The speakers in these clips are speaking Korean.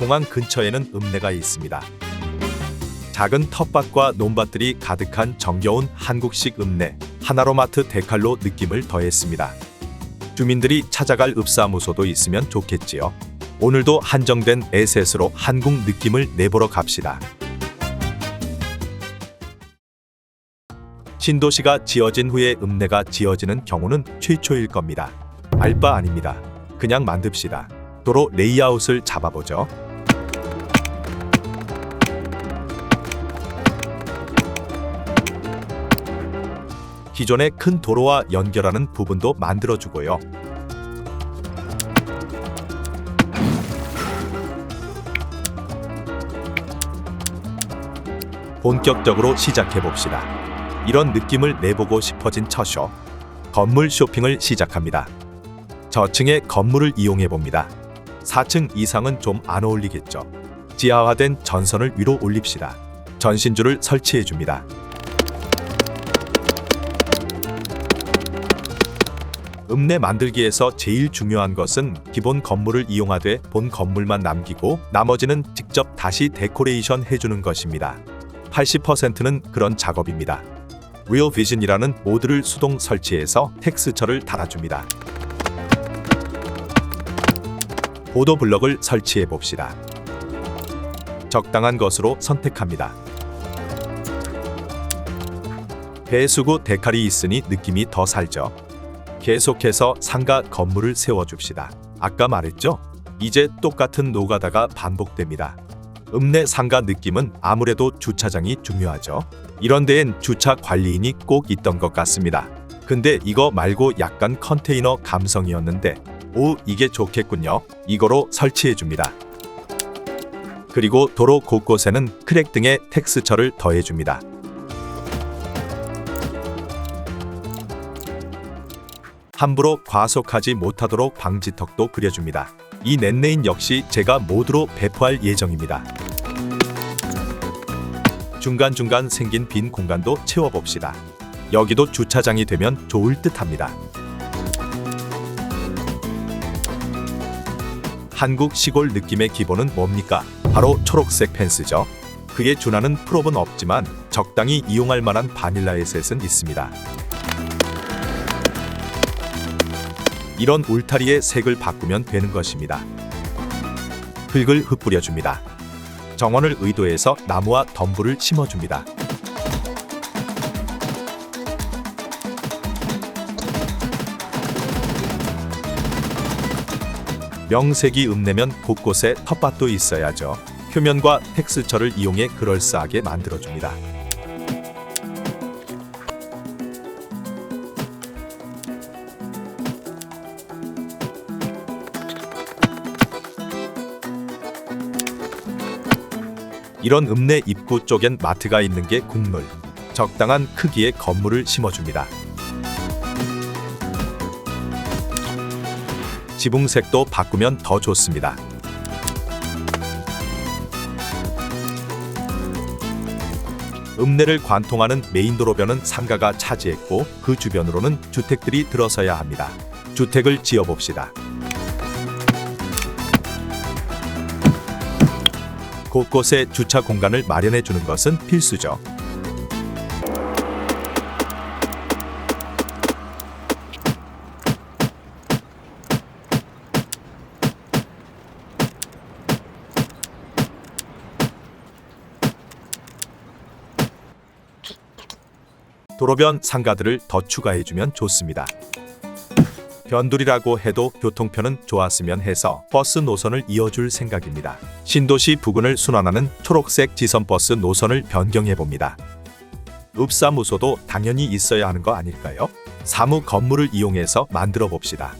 공항 근처에는 읍내가 있습니다. 작은 텃밭과 논밭들이 가득한 정겨운 한국식 읍내 하나로마트 데칼로 느낌을 더했습니다. 주민들이 찾아갈 읍사무소도 있으면 좋겠지요. 오늘도 한정된 에셋으로 한국 느낌을 내보러 갑시다. 신도시가 지어진 후에 읍내가 지어지는 경우는 최초일 겁니다. 알바 아닙니다. 그냥 만듭시다. 도로 레이아웃을 잡아보죠. 기존의 큰 도로와 연결하는 부분도 만들어주고요. 본격적으로 시작해봅시다. 이런 느낌을 내보고 싶어진 처쇼. 건물 쇼핑을 시작합니다. 저층의 건물을 이용해봅니다. 4층 이상은 좀 안 어울리겠죠. 지하화된 전선을 위로 올립시다. 전신줄을 설치해줍니다. 읍내 만들기에서 제일 중요한 것은 기본 건물을 이용하되 본 건물만 남기고 나머지는 직접 다시 데코레이션 해주는 것입니다. 80%는 그런 작업입니다. Real Vision이라는 모드를 수동 설치해서 텍스처를 달아줍니다. 보도 블럭을 설치해 봅시다. 적당한 것으로 선택합니다. 배수구 데칼이 있으니 느낌이 더 살죠. 계속해서 상가 건물을 세워줍시다. 아까 말했죠? 이제 똑같은 노가다가 반복됩니다. 읍내 상가 느낌은 아무래도 주차장이 중요하죠. 이런 데엔 주차 관리인이 꼭 있던 것 같습니다. 근데 이거 말고 약간 컨테이너 감성이었는데 오 이게 좋겠군요. 이거로 설치해 줍니다. 그리고 도로 곳곳에는 크랙 등의 텍스처를 더해 줍니다. 함부로 과속하지 못하도록 방지턱도 그려줍니다. 이 넷레인 역시 제가 모드로 배포할 예정입니다. 중간중간 생긴 빈 공간도 채워봅시다. 여기도 주차장이 되면 좋을 듯합니다. 한국 시골 느낌의 기본은 뭡니까? 바로 초록색 펜스죠. 그에 준하는 프롭은 없지만 적당히 이용할 만한 바닐라 에셋은 있습니다. 이런 울타리의 색을 바꾸면 되는 것입니다. 흙을 흩뿌려줍니다. 정원을 의도해서 나무와 덤불을 심어줍니다. 명색이 읍내면 곳곳에 텃밭도 있어야죠. 표면과 텍스처를 이용해 그럴싸하게 만들어줍니다. 이런 읍내 입구 쪽엔 마트가 있는 게 국룰. 적당한 크기의 건물을 심어줍니다. 지붕색도 바꾸면 더 좋습니다. 읍내를 관통하는 메인 도로변은 상가가 차지했고 그 주변으로는 주택들이 들어서야 합니다. 주택을 지어봅시다. 곳곳에 주차 공간을 마련해 주는 것은 필수죠. 도로변 상가들을 더 추가해주면 좋습니다. 변두리라고 해도 교통편은 좋았으면 해서 버스 노선을 이어줄 생각입니다. 신도시 부근을 순환하는 초록색 지선 버스 노선을 변경해 봅니다. 읍사무소도 당연히 있어야 하는 거 아닐까요? 사무 건물을 이용해서 만들어 봅시다.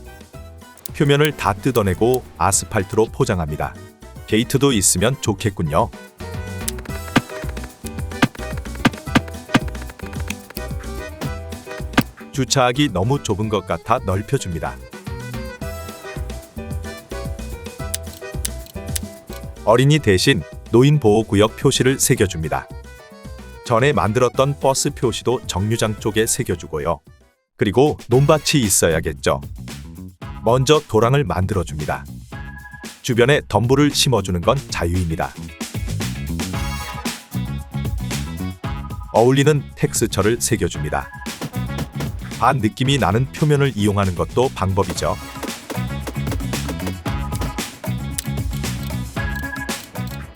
표면을 다 뜯어내고 아스팔트로 포장합니다. 게이트도 있으면 좋겠군요. 주차하기 너무 좁은 것 같아 넓혀줍니다. 어린이 대신 노인 보호 구역 표시를 새겨줍니다. 전에 만들었던 버스 표시도 정류장 쪽에 새겨주고요. 그리고 논밭이 있어야겠죠. 먼저 도랑을 만들어줍니다. 주변에 덤불을 심어주는 건 자유입니다. 어울리는 텍스처를 새겨줍니다. 반 느낌이 나는 표면을 이용하는 것도 방법이죠.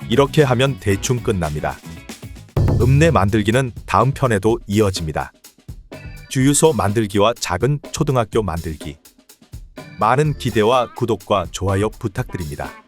이렇게 하면 대충 끝납니다. 읍내 만들기는 다음 편에도 이어집니다. 주유소 만들기와 작은 초등학교 만들기. 많은 기대와 구독과 좋아요 부탁드립니다.